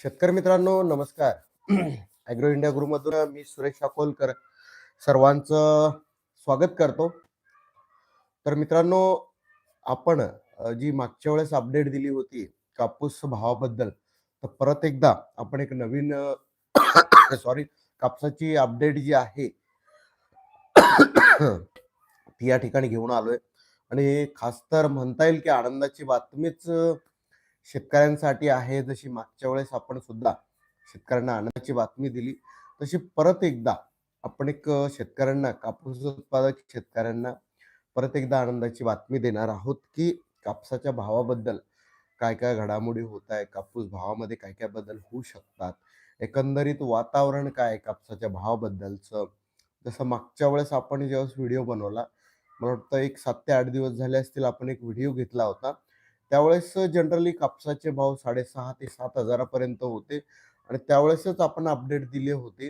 शेतकरी मित्रांनो नमस्कार. ॲग्रो इंडिया ग्रुपमधून मी सुरेश अकोलकर सर्वांचं स्वागत करतो. तर मित्रांनो आपण जी मागच्या वेळेस अपडेट दिली होती कापूस भावाबद्दल तर परत एकदा आपण एक नवीन सॉरी कापसाची अपडेट जी आहे ती या ठिकाणी घेऊन आलोय. आणि खास तर म्हणता येईल की आनंदाची बातमीच शेतकऱ्यांसाठी आहे जशी मागच्या वेळेस आपण सुद्धा शेतकऱ्यांना आनंदाची बातमी दिली तशी परत एकदा आपण एक शेतकऱ्यांना कापूस उत्पादक शेतकऱ्यांना परत एकदा आनंदाची बातमी देणार आहोत की कापसाच्या भावाबद्दल काय काय घडामोडी होत आहे कापूस भावामध्ये काय काय बदल होऊ शकतात एकंदरीत वातावरण काय आहे कापसाच्या भावाबद्दलचं? जसं मागच्या वेळेस आपण ज्यावेळेस व्हिडिओ बनवला मला वाटतं एक सात ते आठ दिवस झाले असतील आपण एक व्हिडिओ घेतला होता. त्यावेळेस जनरली कापसाचे भाव साडेसहा ते सात हजारापर्यंत होते. आणि त्यावेळेसच आपण अपडेट दिले होते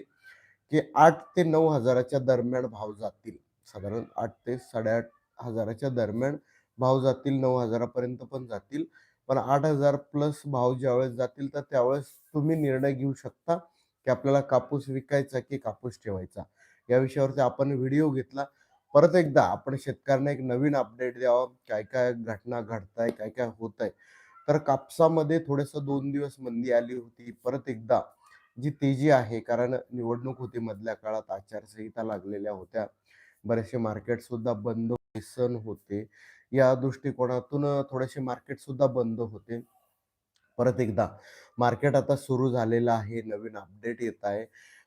की आठ ते नऊ हजाराच्या दरम्यान भाव जातील. साधारण आठ ते साडेआठ हजाराच्या दरम्यान भाव जातील नऊ हजारापर्यंत पण जातील. पण आठ हजार प्लस भाव ज्यावेळेस जातील तर त्यावेळेस तुम्ही निर्णय घेऊ शकता की आपल्याला कापूस विकायचा की कापूस ठेवायचा. या विषयावरती आपण व्हिडिओ घेतला. परत एकदा आपण शेतकऱ्यांना एक नवीन अपडेट द्यावा. काय काय घटना घडताय काय काय होत आहे तर कापसामध्ये थोडंसं दोन दिवस मंदी आली होती. परत एकदा जी तेजी आहे कारण निवडणूक होती मधल्या काळात आचारसंहिता लागलेल्या होत्या. बरेचसे मार्केट सुद्धा बंद सण होते. या दृष्टिकोनातून थोडेसे मार्केट सुद्धा बंद होते. परत एकदा मार्केट आता सुरू झालेलं आहे नवीन अपडेट येत आहे.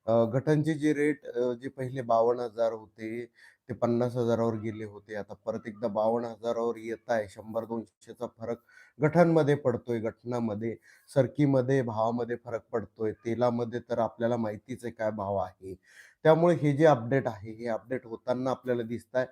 गटांचे जे रेट जे पहिले बावन्न हजार होते ते पन्नास हजारावर गेले होते. आता परत एकदा बावन्न हजारावर येत आहे. शंभर दोनशेचा फरक गठांमध्ये पडतोय घटनामध्ये सरकीमध्ये भावामध्ये फरक पडतोय. तेलामध्ये तर आपल्याला माहितीच आहे काय भाव आहे. त्यामुळे हे जे अपडेट आहे हे अपडेट होताना आपल्याला दिसत आहे.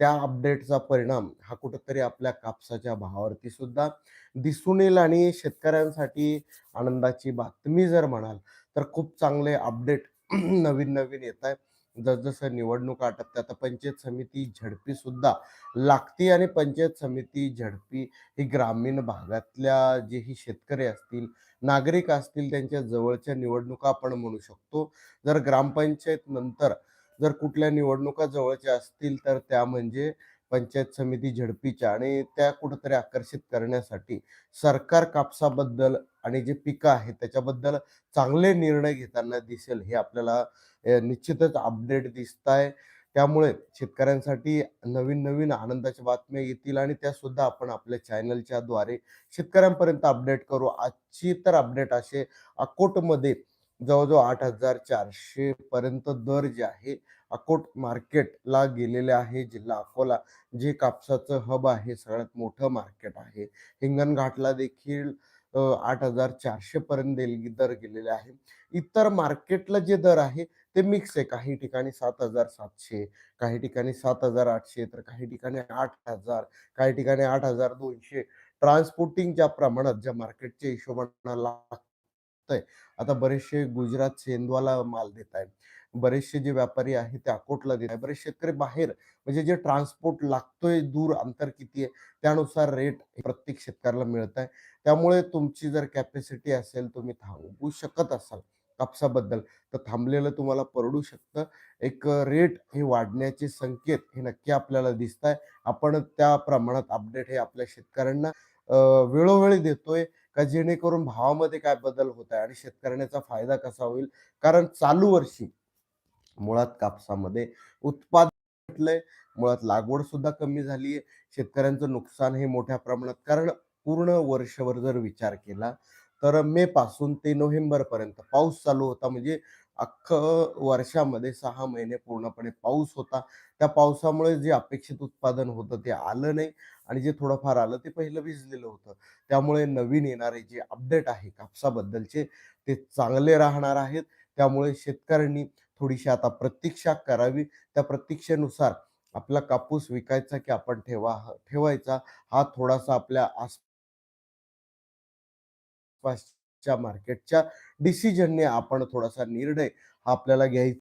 त्या अपडेटचा परिणाम हा कुठंतरी आपल्या कापसाच्या भावावरती सुद्धा दिसून येईल आणि शेतकऱ्यांसाठी आनंदाची बातमी जर म्हणाल तर खूप चांगले अपडेट नवीन नवीन येत आहे जसजसं निवडणूक आटपते आता पंचायत समिती झडपी सुद्धा लागते आणि पंचायत समिती झडपी ही ग्रामीण भागातल्या जे ही शेतकरी असतील नागरिक असतील त्यांच्या जवळच्या निवडणुका आपण म्हणू शकतो. जर ग्रामपंचायत नंतर जर कुठल्या निवडणुका जवळच्या असतील तर त्या म्हणजे पंचायत समिती झडपीच्या आणि त्या कुठंतरी आकर्षित करण्यासाठी सरकार कापसाबद्दल आणि जे पिकं आहेत त्याच्याबद्दल चांगले निर्णय घेताना दिसेल हे आपल्याला निश्चितच अपडेट दिसत आहे त्यामुळे शेतकऱ्यांसाठी नवीन नवीन आनंदाच्या बातम्या येतील आणि त्या सुद्धा आपण आपल्या चॅनलच्या द्वारे शेतकऱ्यांपर्यंत अपडेट करू. आजची तर अपडेट असे अकोटमध्ये जवळजवळ आठ हजार चारशे पर्यंत दर जे आहे अकोट मार्केटला गेलेले आहे जिल्हा अकोला जे कापसाचं हब आहे सगळ्यात मोठं मार्केट आहे. हिंगणघाटला देखील आठ हजार चारशे पर्यंत दर गेलेले आहे. इतर मार्केटला जे दर आहे ते मिक्स आहे. काही ठिकाणी सात हजार सातशे काही ठिकाणी सात हजार आठशे तर काही ठिकाणी आठ हजार काही ठिकाणी आठ हजार दोनशे. ट्रान्सपोर्टिंगच्या प्रमाणात ज्या मार्केटच्या हिशोबाने आहे आता बरेचसे गुजरात सेंदवाला माल देत आहेत. बरेचसे जे व्यापारी आहेत ते अकोटला देत आहे बरेच शेतकरी बाहेर म्हणजे जे ट्रान्सपोर्ट लागतोय दूर अंतर किती आहे त्यानुसार रेट प्रत्येक शेतकऱ्याला मिळत आहे. त्यामुळे तुमची जर कॅपॅसिटी असेल तुम्ही थांबू शकत असाल कापसाबद्दल तर थांबलेलं तुम्हाला परवडू शकतं. एक रेट हे वाढण्याचे संकेत हे नक्की आपल्याला दिसत आहे आपण त्या प्रमाणात अपडेट हे आपल्या शेतकऱ्यांना वेळोवेळी देतोय. का जेणेकरून भावामध्ये काय बदल होत आहे आणि शेतकऱ्यांचा फायदा कसा होईल? कारण चालू वर्षी मुळात कापसामध्ये उत्पादन घटलंय मुळात लागवड सुद्धा कमी झाली आहे. शेतकऱ्यांचं नुकसान हे मोठ्या प्रमाणात कारण पूर्ण वर्षभर जर विचार केला तर मे पासून ते नोव्हेंबर पर्यंत पाऊस चालू होता. म्हणजे अख्खं वर्षामध्ये सहा महिने पूर्णपणे पाऊस होता. त्या पावसामुळे जे अपेक्षित उत्पादन होतं ते आलं नाही आणि जे थोडंफार आलं ते पहिलं भिजलेलं होतं. त्यामुळे नवीन येणारे जे अपडेट आहे कापसाबद्दलचे ते चांगले राहणार आहेत. त्यामुळे शेतकऱ्यांनी थोडीशी आता प्रतीक्षा करावी. त्या प्रतीक्षेनुसार आपला कापूस विकायचा की आपण ठेवा ठेवायचा हा थोडासा आपल्या आसपास च्या मार्केटच्या डिसिजनने आपण थोडासा निर्णय आपल्याला घ्यायचा